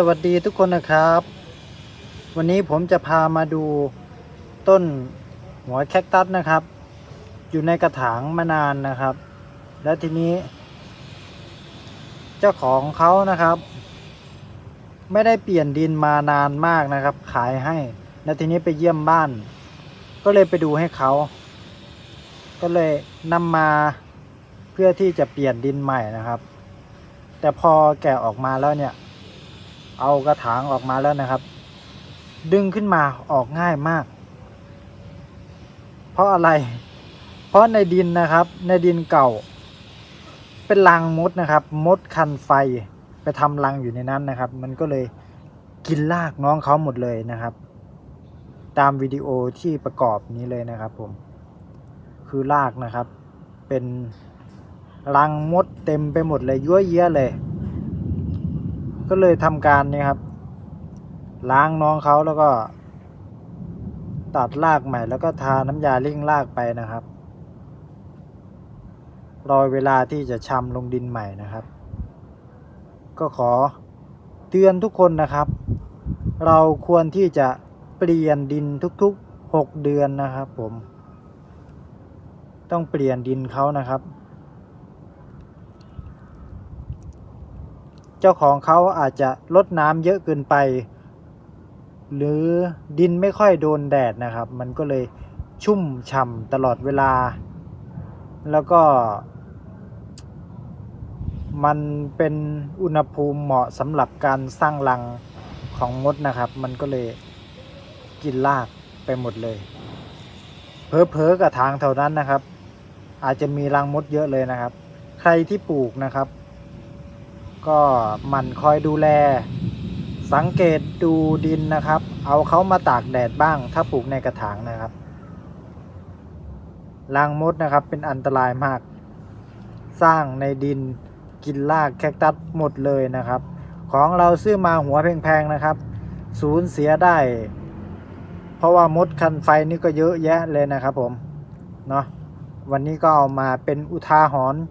สวัสดีทุกคนนะครับ วันนี้ผมจะพามาดูต้นหัวแคคตัสนะครับ อยู่ในกระถางมานานนะครับ แล้วทีนี้ เจ้าของเขานะครับ ไม่ได้เปลี่ยนดินมานานมากนะครับ ขายให้ แล้วทีนี้ไปเยี่ยมบ้าน ก็เลยไปดูให้เขา ก็เลยนำมาเพื่อที่จะเปลี่ยนดินใหม่นะครับ แต่พอแกะออกมาแล้วเนี่ย เอากระถางออกมาแล้วนะครับ ดึงขึ้นมาออกง่ายมาก เพราะอะไร เพราะในดินนะครับ ในดินเก่า เป็นรังมดนะครับ มดคันไฟไปทำรังอยู่ในนั้นนะครับ มันก็เลยกินรากน้องเขาหมดเลยนะครับ ตามวิดีโอที่ประกอบนี้เลยนะครับ ผม คือรากนะครับ เป็นรังมดเต็มไปหมดเลยยั่วเยี้ยเลย ก็เลยทำการนี่ครับ ล้างน้องเขาแล้วก็ ตัดรากใหม่ แล้วก็ทาน้ำยาเร่งรากไปนะครับ รอเวลาที่จะชำลงดินใหม่นะครับ ก็ขอเตือนทุกคนนะครับ เราควรที่จะเปลี่ยนดินทุกๆหกเดือนนะครับผม ต้องเปลี่ยนดินเขานะครับ เจ้าของเขาอาจจะลดน้ำเยอะเกินไป หรือดินไม่ค่อยโดนแดดนะครับ มันก็เลยชุ่มฉ่ำตลอดเวลา แล้วก็ มันเป็นอุณหภูมิเหมาะสำหรับการสร้างรังของมดนะครับ มันก็เลยกินรากไปหมดเลย เพอๆกับทางเท่านั้นนะครับ อาจจะมีรังมดเยอะเลยนะครับ ใครที่ปลูกนะครับ ก็หมั่นคอยดูแล สังเกตดูดินนะครับ เอาเขามาตากแดดบ้าง ถ้าปลูกในกระถางนะครับรังมดนะครับเป็นอันตรายมาก สร้างในดินกินรากแคคตัสหมดเลยนะครับ ของเราซื้อมาหัวแพงๆนะครับสูญเสียได้ เพราะว่ามดคันไฟนี่ก็เยอะแยะเลยนะครับผมเนาะวันนี้ก็เอามาเป็นอุทาหรณ์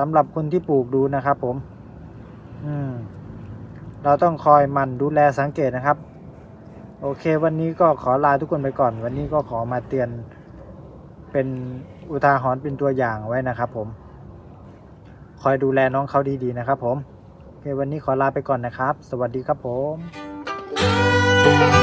สำหรับคนที่ปลูกดูนะครับ ผม อืม เราต้องคอยมันดูแลสังเกตนะครับ โอเค วันนี้ก็ขอลาทุกคนไปก่อน วันนี้ก็ขอมาเตือน เป็นอุทาหรณ์เป็นตัวอย่างไว้นะครับ ผม คอยดูแลน้องเขาดีๆนะครับ ผมโอเควันนี้ขอลาไปก่อนนะครับ สวัสดีครับผม